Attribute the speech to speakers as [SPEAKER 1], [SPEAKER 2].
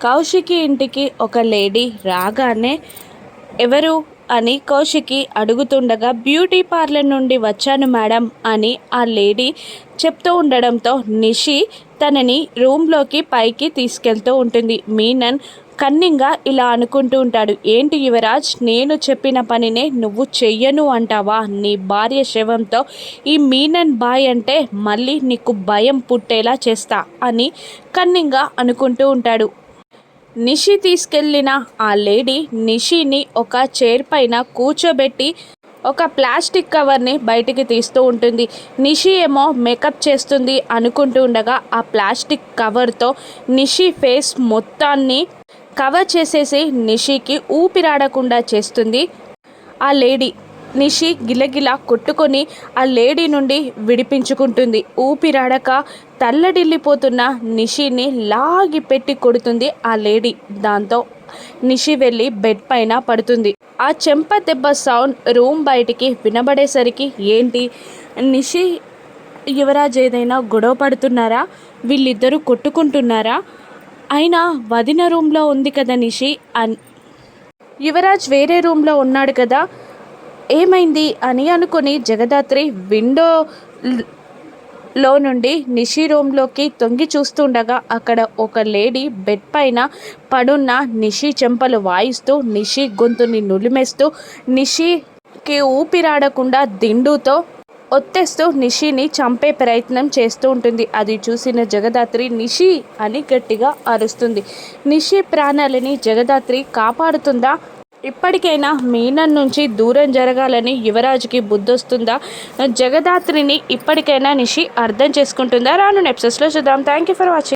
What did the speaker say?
[SPEAKER 1] కౌశికి ఇంటికి ఒక లేడీ రాగానే ఎవరు? అని కౌశికి అడుగుతుండగా బ్యూటీ పార్లర్ నుండి వచ్చాను మేడం అని ఆ లేడీ చెప్తూ ఉండడంతో నిషి తనని రూమ్లోకి పైకి తీసుకెళ్తూ ఉంటుంది. మీనన్ కన్నింగా ఇలా అనుకుంటూ ఉంటాడు ఏంటి యువరాజ్ నేను చెప్పిన పనినే నువ్వు చెయ్యను అంటావా? నీ భార్య శవంతో ఈ మీనన్ బాయ్ అంటే మళ్ళీ నీకు భయం పుట్టేలా చేస్తా అని కన్నింగా అనుకుంటూ ఉంటాడు. నిషి తీసుకెళ్ళిన ఆ లేడీ నిషిని ఒక చైర్ పైన కూర్చోబెట్టి ఒక ప్లాస్టిక్ కవర్ని బయటికి తీస్తూ ఉంటుంది. నిషి ఏమో మేకప్ చేస్తుంది అనుకుంటూ ఉండగా ఆ ప్లాస్టిక్ కవర్తో నిషి ఫేస్ మొత్తాన్ని కవర్ చేసేసి నిషికి ఊపిరాడకుండా చేస్తుంది. ఆ లేడీ నిషి గిలగిలా కొట్టుకొని ఆ లేడీ నుండి విడిపించుకుంటుంది. ఊపిరాడక తల్లడిల్లిపోతున్న నిషిని లాగి పెట్టి కొడుతుంది ఆ లేడీ. దాంతో నిషి వెళ్ళి బెడ్ పైన పడుతుంది. ఆ చెంప దెబ్బ సౌండ్ రూమ్ బయటికి వినబడేసరికి ఏంటి? నిషి యువరాజ్ ఏదైనా గొడవ పడుతున్నారా? వీళ్ళిద్దరూ కొట్టుకుంటున్నారా? అయినా వదిన రూమ్లో ఉంది కదా నిషి? అన్ యువరాజ్ వేరే రూమ్లో ఉన్నాడు కదా. ఏమైంది అని అనుకుని జగదాత్రి విండో లో నుండి నిషి రూమ్లోకి తొంగి చూస్తుండగా అక్కడ ఒక లేడీ బెడ్ పైన పడున్న నిషి చెంపలు వాయిస్తూ నిషి గొంతుని నులిమేస్తూ నిషికి ఊపిరాడకుండా దిండుతో ఒత్తేస్తూ నిషిని చంపే ప్రయత్నం చేస్తూ ఉంటుంది. అది చూసిన జగదాత్రి నిషి అని గట్టిగా అరుస్తుంది. నిషి ప్రాణాలని జగదాత్రి కాపాడుతుందా? ఇప్పటికైనా మీనన్ నుంచి దూరం జరగాలని యువరాజుకి బుద్ధొస్తుందా? జగదాత్రిని ఇప్పటికైనా నిషి అర్థం చేసుకుంటుందా? రాను నెప్సెస్లో చూద్దాం. Thank you for watching